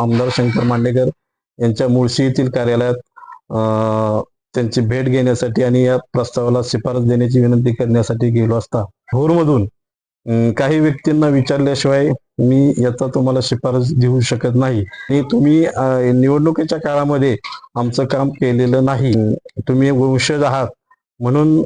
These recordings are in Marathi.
आमदार शंकर मांडेकर यांच्या मुळशी येथील कार्यालयात त्यांची भेट घेण्यासाठी आणि या प्रस्तावाला शिफारस देण्याची विनंती करण्यासाठी गेलो असता. भोरमधून काही व्यक्तींना विचारल्याशिवाय मी याचा तुम्हाला शिफारस देऊ शकत नाही. आणि तुम्ही निवडणुकीच्या काळामध्ये आमचं काम केलेलं नाही. तुम्ही वंशज आहात म्हणून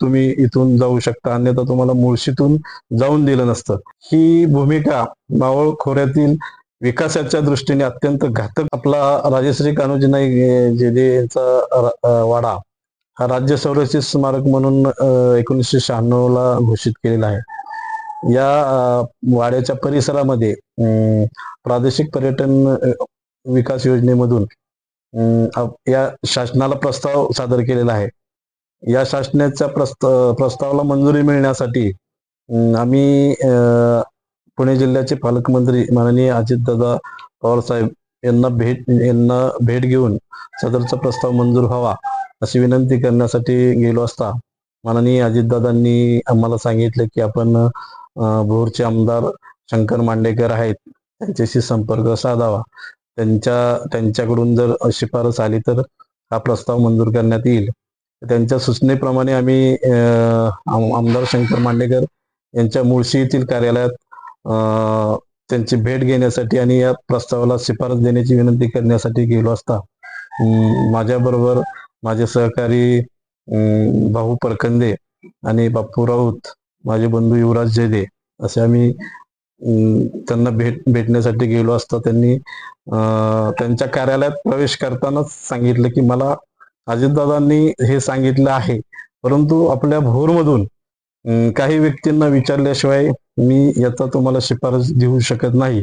तुम्ही इथून जाऊ शकता. अन्यथा तुम्हाला मुळशीतून जाऊन दिलं नसतं. ही भूमिका मावळ खोऱ्यातील विकासाच्या दृष्टीने अत्यंत घातक आपला राजश्री कान्होजी नाईक जेजे यांचा वाडा हा राज्य संरक्षित स्मारक म्हणून एकोणीसशे शहाण्णव ला घोषित केलेला आहे. या वाड्याच्या परिसरामध्ये प्रादेशिक पर्यटन विकास योजनेमधून या शासनाला प्रस्ताव सादर केलेला आहे. या शासनाच्या प्रस्ता प्रस्तावाला मंजुरी मिळण्यासाठी आम्ही पुणे जिल्ह्याचे पालकमंत्री माननीय अजितदादा पवारसाहेब यांना भेट यांना भेट घेऊन सदरचा प्रस्ताव मंजूर व्हावा अशी विनंती करण्यासाठी गेलो असता माननीय अजितदादांनी आम्हाला सांगितलं की आपण भोरचे आमदार शंकर मांडेकर आहेत त्यांच्याशी संपर्क साधावा. त्यांच्या त्यांच्याकडून जर शिफारस आली तर हा प्रस्ताव मंजूर करण्यात येईल. त्यांच्या सूचनेप्रमाणे आम्ही अं, आम- आमदार शंकर मांडेकर यांच्या मुळशी येथील कार्यालयात त्यांची भेट घेण्यासाठी आणि या प्रस्तावाला शिफारस देण्याची विनंती करण्यासाठी गेलो असता. माझ्याबरोबर माझे सहकारी भाऊ परकंदे आणि बाप्पू राऊत माझे बंधू युवराज जयदे असे आम्ही त्यांना भेट भेटण्यासाठी गेलो असता. त्यांनी त्यांच्या कार्यालयात प्रवेश करतानाच सांगितलं की मला अजितदादांनी हे सांगितलं आहे. परंतु आपल्या भोरमधून काही व्यक्तींना विचारल्याशिवाय मी याचा तुम्हाला शिफारस देऊ शकत नाही.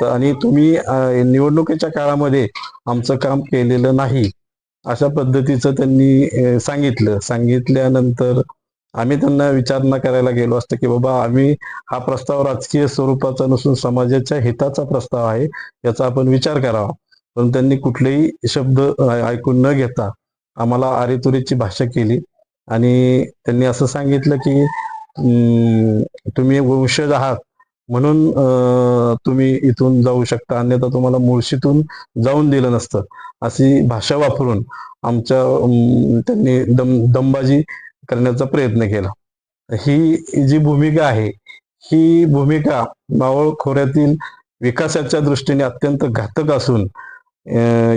तर आणि तुम्ही निवडणुकीच्या काळामध्ये आमचं काम केलेलं नाही अशा पद्धतीचं त्यांनी सांगितलं. सांगितल्यानंतर आम्ही त्यांना विचारणा करायला गेलो असतं की बाबा आम्ही हा प्रस्ताव राजकीय स्वरूपाचा नसून समाजाच्या हिताचा प्रस्ताव आहे याचा आपण विचार करावा. पण त्यांनी कुठलेही शब्द ऐकून न घेता आम्हाला आरेतुरीची भाषा केली. आणि त्यांनी असं सांगितलं की तुम्ही वंशज आहात. म्हणून तुम्ही इथून जाऊ शकता. अन्यथा तुम्हाला मुळशीतून जाऊन दिलं नसतं. अशी भाषा वापरून आमच्या त्यांनी दम दमबाजी करण्याचा प्रयत्न केला. ही जी भूमिका आहे ही भूमिका मावळ खोऱ्यातील विकासाच्या दृष्टीने अत्यंत घातक असून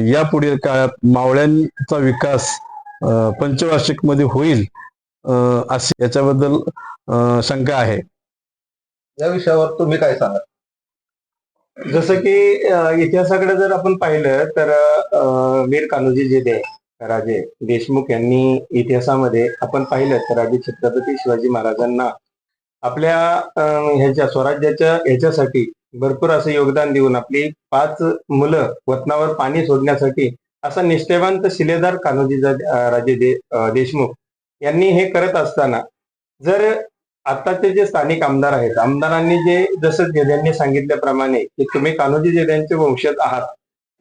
या पुढील काळात मावळ्यांचा विकास पंचवार्षिकमध्ये होईल अं, अशी याच्याबद्दल शंका आहे. या विषयावर तुम्ही काय सांगा जसं की इतिहासाकडे जर आपण पाहिलं तर वीर कान्होजी जिदे राजे देशमुख यांनी इतिहासामध्ये आपण पाहिलं तर राजे छत्रपती शिवाजी महाराजांना आपल्या ह्याच्या स्वराज्याच्या ह्याच्यासाठी भरपूर असं योगदान देऊन आपली पाच मुलं वतनावर पाणी सोडण्यासाठी असा निष्ठेवंत शिलेदार कान्होजी राजे दे देशमुख यांनी हे करत असताना जर आताचे जे स्थानिक आमदार आहेत आमदारांनी जे जसं जेद्यांनी सांगितल्याप्रमाणे की तुम्ही कान्होजी जेद्यांचे वंशज आहात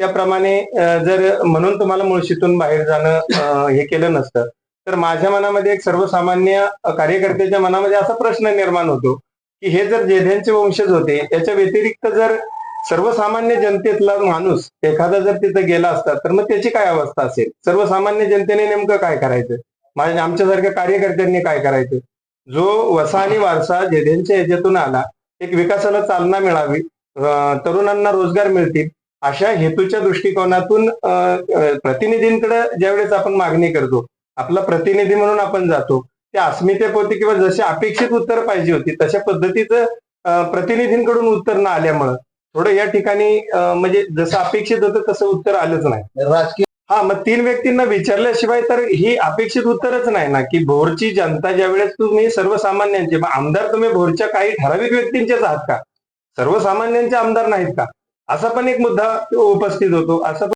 त्याप्रमाणे जर म्हणून तुम्हाला मुळशीतून बाहेर जाणं हे केलं नसतं तर माझ्या मनामध्ये एक सर्वसामान्य कार्यकर्त्याच्या मनामध्ये असा प्रश्न निर्माण होतो की हे जर जेध्यांचे वंशज होते त्याच्या व्यतिरिक्त जर सर्वसामान्य जनतेतला माणूस एखादा जर तिथं गेला असता तर मग त्याची काय अवस्था असेल? सर्वसामान्य जनतेने नेमकं काय करायचं? माझ्या आमच्यासारख्या कार्यकर्त्यांनी काय करायचं? जो वसा आणि वारसा जेधेंच्या याच्यातून आला एक विकासाला चालना मिळावी तरुणांना रोजगार मिळतील अशा हेतूच्या दृष्टिकोनातून प्रतिनिधींकडे ज्यावेळेस आपण मागणी करतो आपला प्रतिनिधी म्हणून आपण जातो त्या अस्मितेपोती किंवा जशी अपेक्षित उत्तर पाहिजे होती तशा पद्धतीचं प्रतिनिधींकडून उत्तर न आल्यामुळं थोडं या ठिकाणी म्हणजे जसं अपेक्षित होतं तसं उत्तर आलंच नाही. राजकीय हा मग तीन व्यक्तींना विचारल्याशिवाय तर ही अपेक्षित उत्तरच नाही ना की भोरची जनता ज्यावेळेस तुम्ही सर्वसामान्यांचे मग आमदार तुम्ही भोरच्या काही ठराविक व्यक्तींचेच आहात का? सर्वसामान्यांचे आमदार नाहीत का? असा पण एक मुद्दा उपस्थित होतो. असं